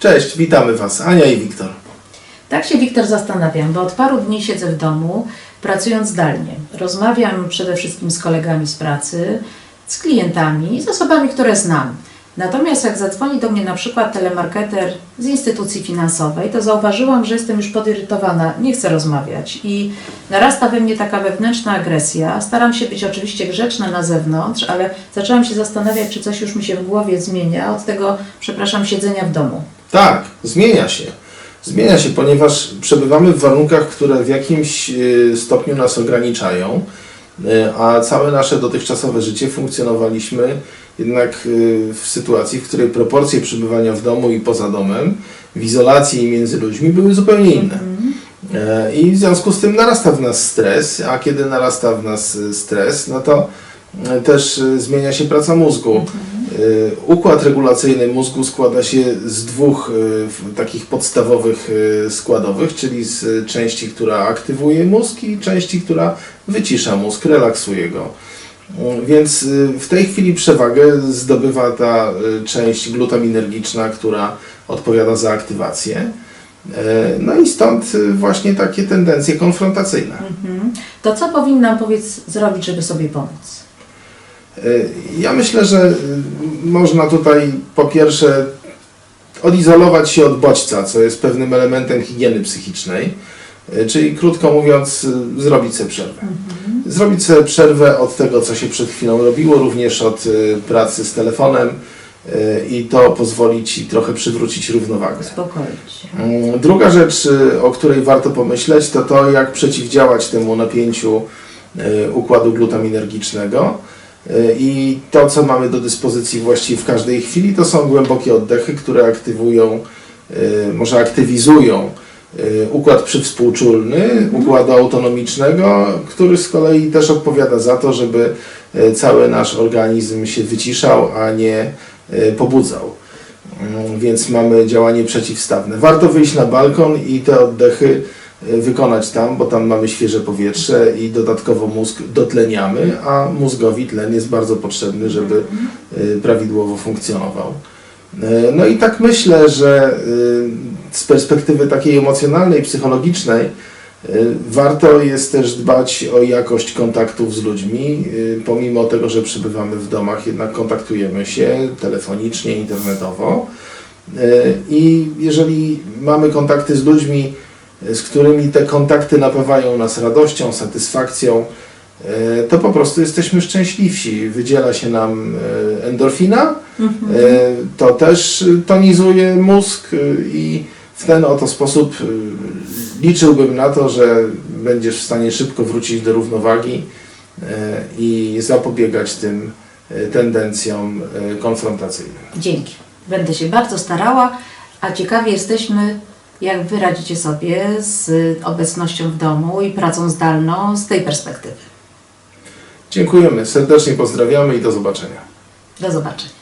Cześć, witamy Was, Ania i Wiktor. Tak się Wiktor zastanawiam, bo od paru dni siedzę w domu, pracując zdalnie. Rozmawiam przede wszystkim z kolegami z pracy, z klientami i z osobami, które znam. Natomiast jak zadzwoni do mnie na przykład telemarketer z instytucji finansowej, to zauważyłam, że jestem już podirytowana, nie chcę rozmawiać i narasta we mnie taka wewnętrzna agresja. Staram się być oczywiście grzeczna na zewnątrz, ale zaczęłam się zastanawiać, czy coś już mi się w głowie zmienia od tego, przepraszam, siedzenia w domu. Tak, zmienia się. Zmienia się, ponieważ przebywamy w warunkach, które w jakimś y, stopniu nas ograniczają, y, a całe nasze dotychczasowe życie funkcjonowaliśmy jednak y, w sytuacji, w której proporcje przebywania w domu i poza domem, w izolacji i między ludźmi były zupełnie inne. E, I w związku z tym narasta w nas stres, a kiedy narasta w nas y, stres, no to y, też zmienia się praca mózgu. Y, Układ regulacyjny mózgu składa się z dwóch takich podstawowych składowych, czyli z części, która aktywuje mózg i części, która wycisza mózg, relaksuje go. Więc y, w tej chwili przewagę zdobywa ta y, część glutaminergiczna, która odpowiada za aktywację. E, No i stąd y, właśnie takie tendencje konfrontacyjne. Mhm. To co powinnam powiedz zrobić, żeby sobie pomóc? E, Ja myślę, że można tutaj po pierwsze odizolować się od bodźca, co jest pewnym elementem higieny psychicznej, E, czyli krótko mówiąc, zrobić sobie przerwę. Zrobić sobie przerwę od tego, co się przed chwilą robiło, również od y, pracy z telefonem y, i to pozwoli Ci trochę przywrócić równowagę. Uspokoić. Mm, Druga rzecz, y, o której warto pomyśleć, to to, jak przeciwdziałać temu napięciu układu glutaminergicznego. I to, co mamy do dyspozycji właściwie w każdej chwili, to są głębokie oddechy, które aktywują, może aktywizują układ przywspółczulny, układu autonomicznego, który z kolei też odpowiada za to, żeby y, cały nasz organizm się wyciszał, a nie y, pobudzał. Mm, Więc mamy działanie przeciwstawne. Warto wyjść na balkon i te oddechy wykonać tam, bo tam mamy świeże powietrze i dodatkowo mózg dotleniamy, a mózgowi tlen jest bardzo potrzebny, żeby y, prawidłowo funkcjonował. No i tak myślę, że z perspektywy takiej emocjonalnej, psychologicznej y, warto jest też dbać o jakość kontaktów z ludźmi. Y, Pomimo tego, że przebywamy w domach, jednak kontaktujemy się telefonicznie, internetowo. Y, I jeżeli mamy kontakty z ludźmi, z którymi te kontakty napawają nas radością, satysfakcją, to po prostu jesteśmy szczęśliwsi. Wydziela się nam endorfina, y, to też tonizuje mózg i w ten oto sposób y, liczyłbym na to, że będziesz w stanie szybko wrócić do równowagi y, i zapobiegać tym y, tendencjom konfrontacyjnym. Dzięki. Będę się bardzo starała, a ciekawi jesteśmy, jak wy radzicie sobie z obecnością w domu i pracą zdalną z tej perspektywy. Dziękujemy, serdecznie pozdrawiamy i do zobaczenia. Do zobaczenia.